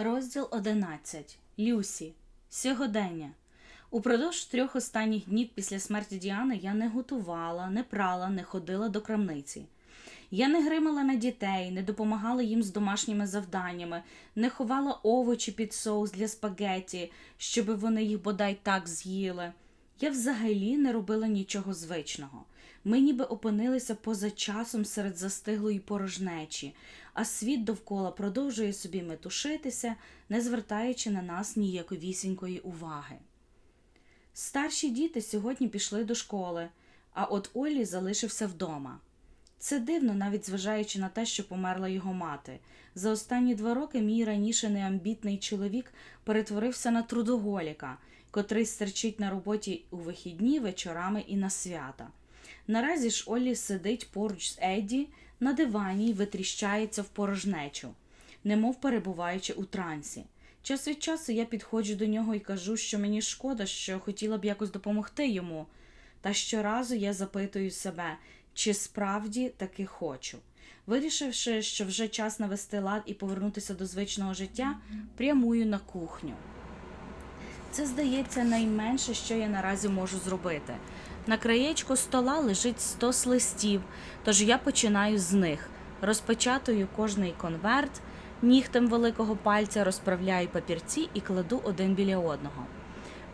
Розділ 11. Люсі. Сьогодення. Упродовж трьох останніх днів після смерті Діани я не готувала, не прала, не ходила до крамниці. Я не гримала на дітей, не допомагала їм з домашніми завданнями, не ховала овочі під соус для спагетті, щоби вони їх бодай так з'їли. Я взагалі не робила нічого звичного. Ми ніби опинилися поза часом серед застиглої порожнечі, а світ довкола продовжує собі метушитися, не звертаючи на нас ніяковісінької уваги. Старші діти сьогодні пішли до школи, а от Олі залишився вдома. Це дивно, навіть зважаючи на те, що померла його мати. За останні два роки мій раніше неамбітний чоловік перетворився на трудоголіка, котрий стерчить на роботі у вихідні, вечорами і на свята. Наразі ж Олі сидить поруч з Едді на дивані й витріщається в порожнечу, немов перебуваючи у трансі. Час від часу я підходжу до нього і кажу, що мені шкода, що хотіла б якось допомогти йому. Та щоразу я запитую себе, чи справді таки хочу. Вирішивши, що вже час навести лад і повернутися до звичного життя, прямую на кухню. Це, здається, найменше, що я наразі можу зробити. На краєчку стола лежить стос листів, тож я починаю з них. Розпечатую кожний конверт, нігтем великого пальця розправляю папірці і кладу один біля одного.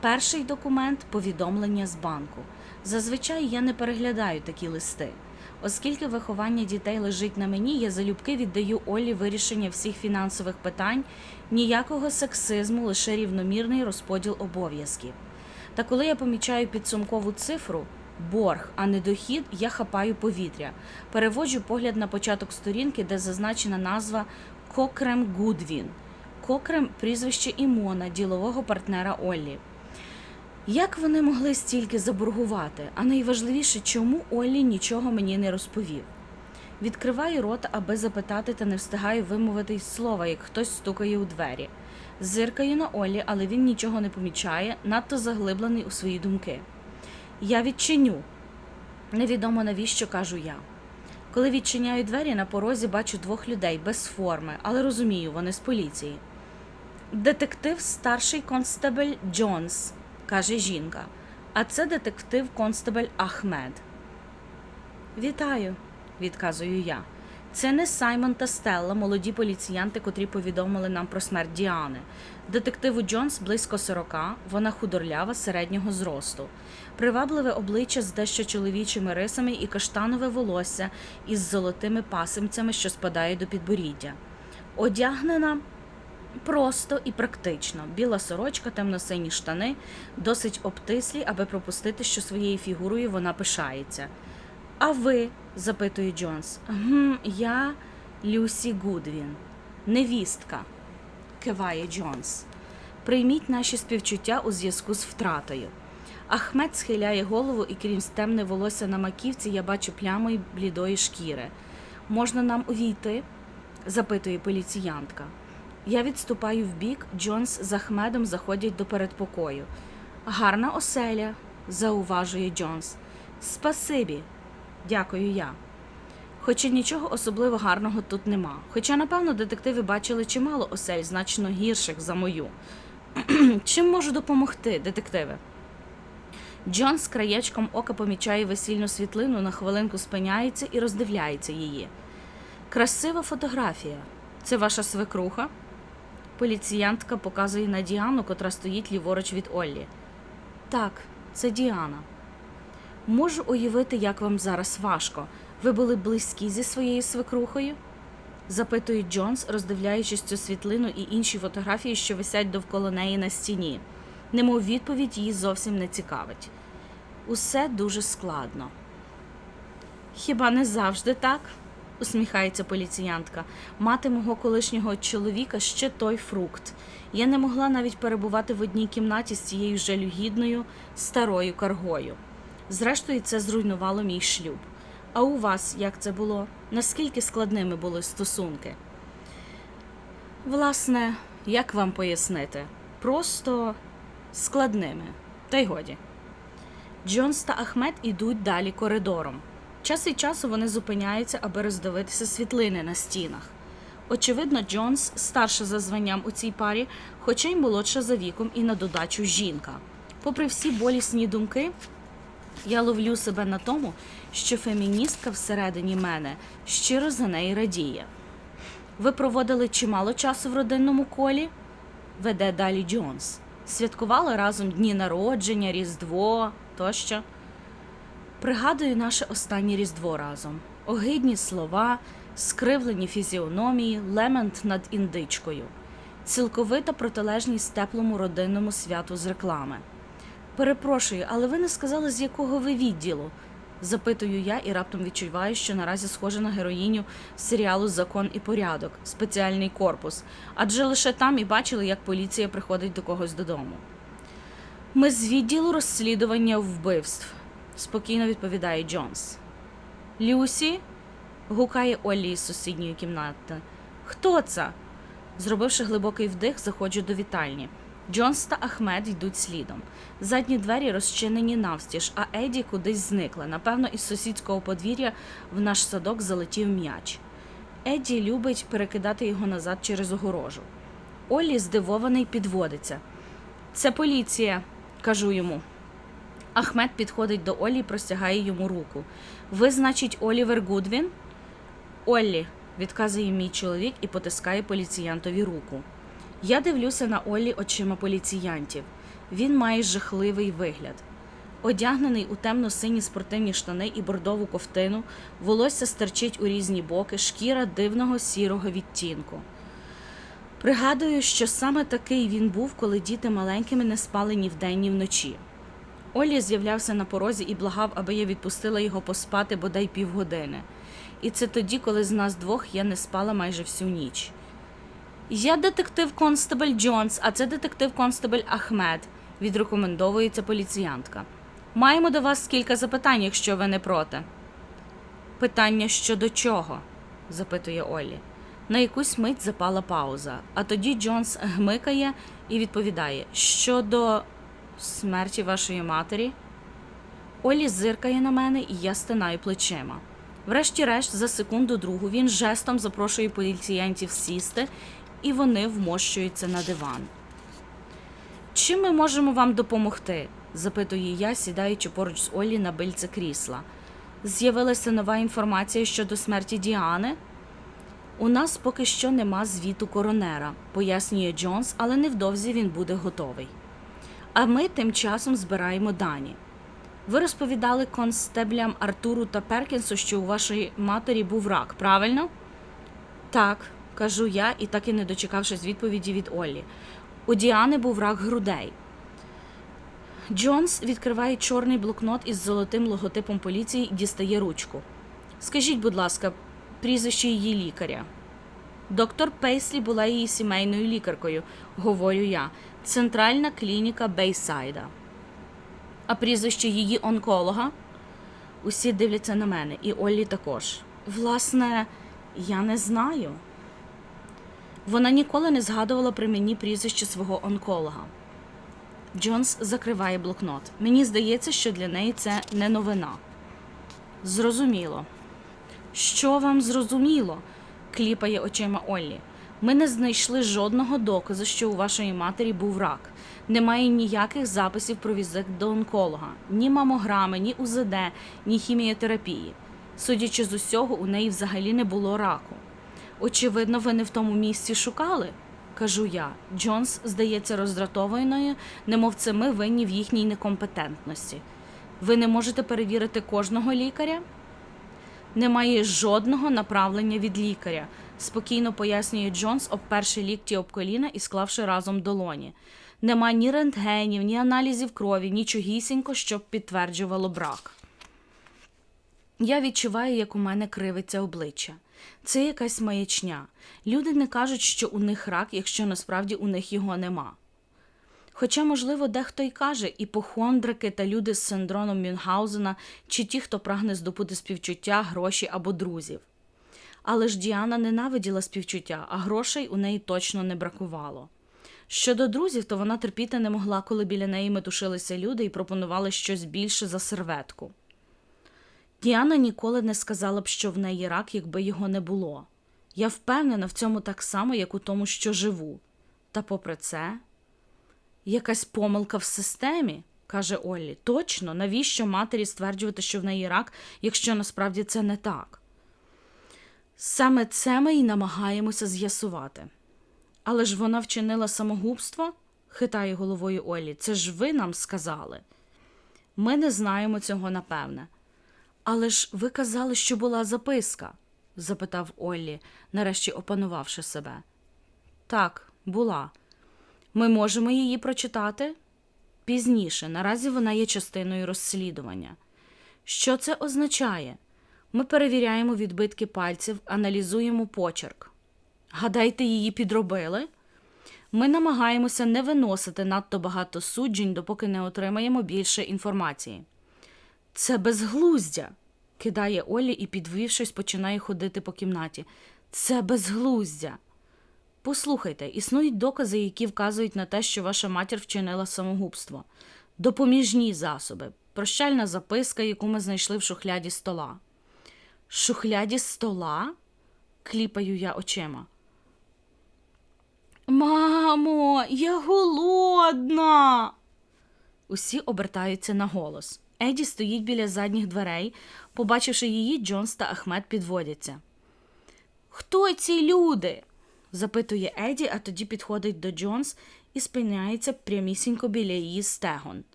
Перший документ повідомлення з банку. Зазвичай я не переглядаю такі листи. Оскільки виховання дітей лежить на мені, я залюбки віддаю Олі вирішення всіх фінансових питань, ніякого сексизму, лише рівномірний розподіл обов'язків. Та коли я помічаю підсумкову цифру борг, а не дохід, я хапаю повітря. Переводжу погляд на початок сторінки, де зазначена назва Кокрем Гудвін. Кокрем прізвище Імона, ділового партнера Оллі. Як вони могли стільки заборгувати? А найважливіше, чому Оллі нічого мені не розповів? Відкриваю рот, аби запитати, та не встигаю вимовити й слова, як хтось стукає у двері. Зиркаю на Оллі, але він нічого не помічає, надто заглиблений у свої думки. Я відчиню. Невідомо навіщо кажу я. Коли відчиняю двері, на порозі бачу двох людей без форми, але розумію, вони з поліції. Детектив старший констебель Джонс, каже жінка, а це детектив констебель Ахмед. Вітаю, відказую я. Це не Саймон та Стелла, молоді поліціянти, котрі повідомили нам про смерть Діани. Детективу Джонс близько сорока, вона худорлява середнього зросту, привабливе обличчя з дещо чоловічими рисами і каштанове волосся із золотими пасимцями, що спадає до підборіддя. Одягнена Просто і практично. Біла сорочка, темно-сині штани, досить обтислі, аби пропустити, що своєю фігурою вона пишається. А ви? запитує Джонс. «Гм, я Люсі Гудвін, невістка, киває Джонс. Прийміть наші співчуття у зв'язку з втратою. Ахмед схиляє голову, і крім темне волосся на маківці, я бачу пляму й блідої шкіри. Можна нам увійти? запитує поліціянтка. Я відступаю вбік, Джонс з Ахмедом заходять до передпокою. Гарна оселя, зауважує Джонс. Спасибі, дякую я. Хоча нічого особливо гарного тут нема. Хоча, напевно, детективи бачили чимало осель, значно гірших за мою. Чим можу допомогти, детективи? Джон з краєчком ока помічає весільну світлину, на хвилинку спиняється і роздивляється її. Красива фотографія. Це ваша свекруха? Поліціянтка показує на Діану, котра стоїть ліворуч від Оллі. Так, це Діана. Можу уявити, як вам зараз важко. Ви були близькі зі своєю свекрухою? запитує Джонс, роздивляючись цю світлину і інші фотографії, що висять довкола неї на стіні. Немов відповідь її зовсім не цікавить. Усе дуже складно. Хіба не завжди так? Усміхається поліціянтка. Мати мого колишнього чоловіка ще той фрукт. Я не могла навіть перебувати в одній кімнаті з цією жалюгідною старою каргою. Зрештою, це зруйнувало мій шлюб. А у вас як це було? Наскільки складними були стосунки? Власне, як вам пояснити? Просто складними. Та й годі. Джонс та Ахмед ідуть далі коридором. Час від часу вони зупиняються, аби роздивитися світлини на стінах. Очевидно, Джонс старша за званням у цій парі, хоча й молодша за віком і на додачу жінка. Попри всі болісні думки, я ловлю себе на тому, що феміністка всередині мене щиро за неї радіє. Ви проводили чимало часу в родинному колі? веде далі Джонс. Святкували разом дні народження, Різдво тощо. Пригадую наше останнє Різдво разом. Огидні слова, скривлені фізіономії, лемент над індичкою, цілковита протилежність теплому родинному святу з реклами. Перепрошую, але ви не сказали, з якого ви відділу? запитую я і раптом відчуваю, що наразі схожа на героїню серіалу Закон і порядок, спеціальний корпус, адже лише там і бачили, як поліція приходить до когось додому. Ми з відділу розслідування вбивств, спокійно відповідає Джонс. Люсі? гукає Оллі із сусідньої кімнати. Хто це? Зробивши глибокий вдих, заходжу до вітальні. Джонс та Ахмед йдуть слідом. Задні двері розчинені навстіж, а Еді кудись зникла. Напевно, із сусідського подвір'я в наш садок залетів м'яч. Еді любить перекидати його назад через огорожу. Оллі здивований підводиться. Це поліція, кажу йому. Ахмед підходить до Олі і простягає йому руку. Ви, значить, Олівер Гудвін? Оллі, відказує мій чоловік і потискає поліціянтові руку. Я дивлюся на Оллі очима поліціянтів. Він має жахливий вигляд. Одягнений у темно-сині спортивні штани і бордову ковтину, волосся стерчить у різні боки, шкіра дивного сірого відтінку. Пригадую, що саме такий він був, коли діти маленькими не спали ні вдень, ні вночі. Олі з'являвся на порозі і благав, аби я відпустила його поспати бодай півгодини. І це тоді, коли з нас двох я не спала майже всю ніч. Я детектив констебель Джонс, а це детектив констебель Ахмед, відрекомендовується поліціянтка. Маємо до вас кілька запитань, якщо ви не проти. Питання щодо чого? запитує Оллі. На якусь мить запала пауза, а тоді Джонс гмикає і відповідає: щодо смерті вашої матері. Олі зиркає на мене, і я стинаю плечима. Врешті-решт, за секунду другу він жестом запрошує поліціянтів сісти, і вони вмощуються на диван. Чим ми можемо вам допомогти? запитує я, сідаючи поруч з Оллі на бильце крісла. З'явилася нова інформація щодо смерті Діани. У нас поки що нема звіту коронера, пояснює Джонс, але невдовзі він буде готовий. А ми тим часом збираємо дані. Ви розповідали констеблям Артуру та Перкінсу, що у вашої матері був рак, правильно? Так, кажу я, і так і не дочекавшись відповіді від Оллі. У Діани був рак грудей. Джонс відкриває чорний блокнот із золотим логотипом поліції і дістає ручку. Скажіть, будь ласка, прізвище її лікаря. Доктор Пейслі була її сімейною лікаркою, говорю я. Центральна клініка Бейсайда. А прізвище її онколога? Усі дивляться на мене, і Оллі також. Власне, я не знаю. Вона ніколи не згадувала при мені прізвище свого онколога. Джонс закриває блокнот. Мені здається, що для неї це не новина. Зрозуміло. Що вам зрозуміло? Кліпає очима Оллі. Ми не знайшли жодного доказу, що у вашої матері був рак. Немає ніяких записів про візит до онколога, ні мамограми, ні УЗД, ні хіміотерапії. Судячи з усього, у неї взагалі не було раку. Очевидно, ви не в тому місці шукали, кажу я. Джонс здається роздратованою, немов це ми винні в їхній некомпетентності. Ви не можете перевірити кожного лікаря? Немає жодного направлення від лікаря, спокійно пояснює Джонс, обперши лікті об коліна і склавши разом долоні. Нема ні рентгенів, ні аналізів крові, нічогісінько, щоб підтверджувало брак. Я відчуваю, як у мене кривиться обличчя. Це якась маячня. Люди не кажуть, що у них рак, якщо насправді у них його нема. Хоча, можливо, дехто й каже, іпохондрики та люди з синдромом Мюнхгаузена, чи ті, хто прагне здобути співчуття, гроші або друзів. Але ж Діана ненавиділа співчуття, а грошей у неї точно не бракувало. Щодо друзів, то вона терпіти не могла, коли біля неї метушилися люди і пропонували щось більше за серветку. Діана ніколи не сказала б, що в неї рак, якби його не було. Я впевнена в цьому так само, як у тому, що живу. Та попри це, якась помилка в системі, каже Оллі. Точно, навіщо матері стверджувати, що в неї рак, якщо насправді це не так? Саме це ми і намагаємося з'ясувати. Але ж вона вчинила самогубство? хитає головою Оллі. Це ж ви нам сказали. Ми не знаємо цього напевне. Але ж ви казали, що була записка? запитав Оллі, нарешті опанувавши себе. Так, була. Ми можемо її прочитати? Пізніше, наразі вона є частиною розслідування. Що це означає? Ми перевіряємо відбитки пальців, аналізуємо почерк. Гадайте, її підробили? Ми намагаємося не виносити надто багато суджень, допоки не отримаємо більше інформації. Це безглуздя, кидає Олі і, підвівшись, починає ходити по кімнаті. Це безглуздя. Послухайте, існують докази, які вказують на те, що ваша матір вчинила самогубство. Допоміжні засоби, прощальна записка, яку ми знайшли в шухляді стола. Шухляді стола? кліпаю я очима. Мамо, я голодна. Усі обертаються на голос. Еді стоїть біля задніх дверей. Побачивши її, Джонс та Ахмед підводяться. Хто ці люди? Запитує Еді, а тоді підходить до Джонс і спиняється прямісінько біля її стегон.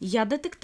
Я детектив.